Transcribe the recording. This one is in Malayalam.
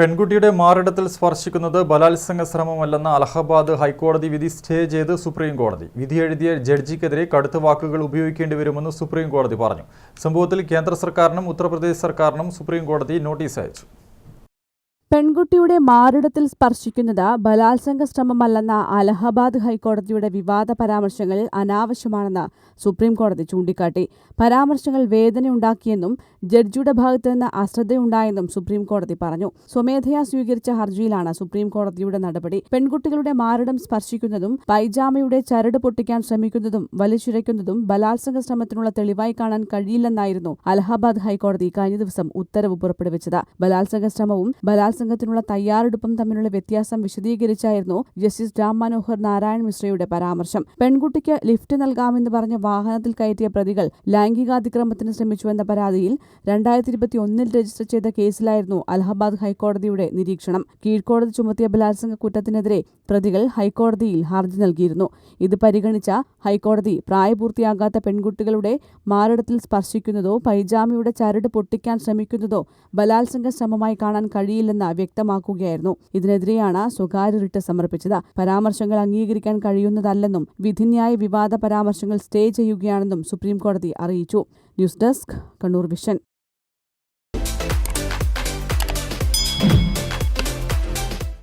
പെൺകുട്ടിയുടെ മാറിടത്തിൽ സ്പർശിക്കുന്നത് ബലാത്സംഗ ശ്രമമല്ലെന്ന അലഹബാദ് ഹൈക്കോടതി വിധി സ്റ്റേ ചെയ്ത് സുപ്രീം കോടതി. വിധി എഴുതിയ ജഡ്ജിക്കെതിരെ കടുത്ത വാക്കുകൾ ഉപയോഗിക്കേണ്ടി വരുമെന്ന് സുപ്രീം കോടതി പറഞ്ഞു. സംഭവത്തിൽ കേന്ദ്ര സർക്കാരിനും ഉത്തർപ്രദേശ് സർക്കാരിനും സുപ്രീം കോടതി നോട്ടീസ് അയച്ചു. പെൺകുട്ടിയുടെ മാറിടത്തിൽ സ്പർശിക്കുന്നത് ബലാത്സംഗ ശ്രമമല്ലെന്ന അലഹബാദ് ഹൈക്കോടതിയുടെ വിവാദ പരാമർശങ്ങൾ അനാവശ്യമാണെന്ന് സുപ്രീം കോടതി ചൂണ്ടിക്കാട്ടി. പരാമർശങ്ങൾ വേദനയുണ്ടാക്കിയെന്നും ജഡ്ജിയുടെ ഭാഗത്ത് നിന്ന് അശ്രദ്ധയുണ്ടായെന്നും സുപ്രീം കോടതി പറഞ്ഞു. സ്വമേധയാ സ്വീകരിച്ച ഹർജിയിലാണ് സുപ്രീം കോടതിയുടെ നടപടി. പെൺകുട്ടികളുടെ മാറിടം സ്പർശിക്കുന്നതും പൈജാമയുടെ ചരട് പൊട്ടിക്കാൻ ശ്രമിക്കുന്നതും വലിച്ചുരയ്ക്കുന്നതും ബലാത്സംഗ ശ്രമത്തിനുള്ള തെളിവായി കാണാൻ കഴിയില്ലെന്നായിരുന്നു അലഹബാദ് ഹൈക്കോടതി കഴിഞ്ഞ ദിവസം ഉത്തരവ് പുറപ്പെടുവിച്ചത്. ബലാത്സംഗ ശ്രമവും ബലാത്സംഗത്തിനുള്ള തയ്യാറെടുപ്പും തമ്മിലുള്ള വ്യത്യാസം വിശദീകരിച്ചായിരുന്നു ജസ്റ്റിസ് രാം മനോഹർ നാരായൺ മിശ്രയുടെ പരാമർശം. പെൺകുട്ടിക്ക് ലിഫ്റ്റ് നൽകാമെന്ന് പറഞ്ഞ് വാഹനത്തിൽ കയറ്റിയ പ്രതികൾ ലൈംഗികാതിക്രമത്തിന് ശ്രമിച്ചുവെന്ന പരാതിയിൽ രണ്ടായിരത്തി ഇരുപത്തി ഒന്നിൽ രജിസ്റ്റർ ചെയ്ത കേസിലായിരുന്നു അലഹബാദ് ഹൈക്കോടതിയുടെ നിരീക്ഷണം. കീഴ്ക്കോടതി ചുമത്തിയ ബലാത്സംഗ കുറ്റത്തിനെതിരെ പ്രതികൾ ഹൈക്കോടതിയിൽ ഹർജി നൽകിയിരുന്നു. ഇത് പരിഗണിച്ച ഹൈക്കോടതി പ്രായപൂർത്തിയാകാത്ത പെൺകുട്ടികളുടെ മാറിടത്തിൽ സ്പർശിക്കുന്നതോ പൈജാമയുടെ ചരട് പൊട്ടിക്കാൻ ശ്രമിക്കുന്നതോ ബലാത്സംഗ ശ്രമമായി കാണാൻ കഴിയില്ലെന്ന് വ്യക്തമാക്കുകയായിരുന്നു. ഇതിനെതിരെയാണ് സ്വകാര്യ റിട്ട് സമർപ്പിച്ചത്. പരാമർശങ്ങൾ അംഗീകരിക്കാൻ കഴിയുന്നതല്ലെന്നും വിധിന്യായ വിവാദ പരാമർശങ്ങൾ സ്റ്റേ ചെയ്യുകയാണെന്നും സുപ്രീം കോടതി അറിയിച്ചു. News desk Kannur Vision.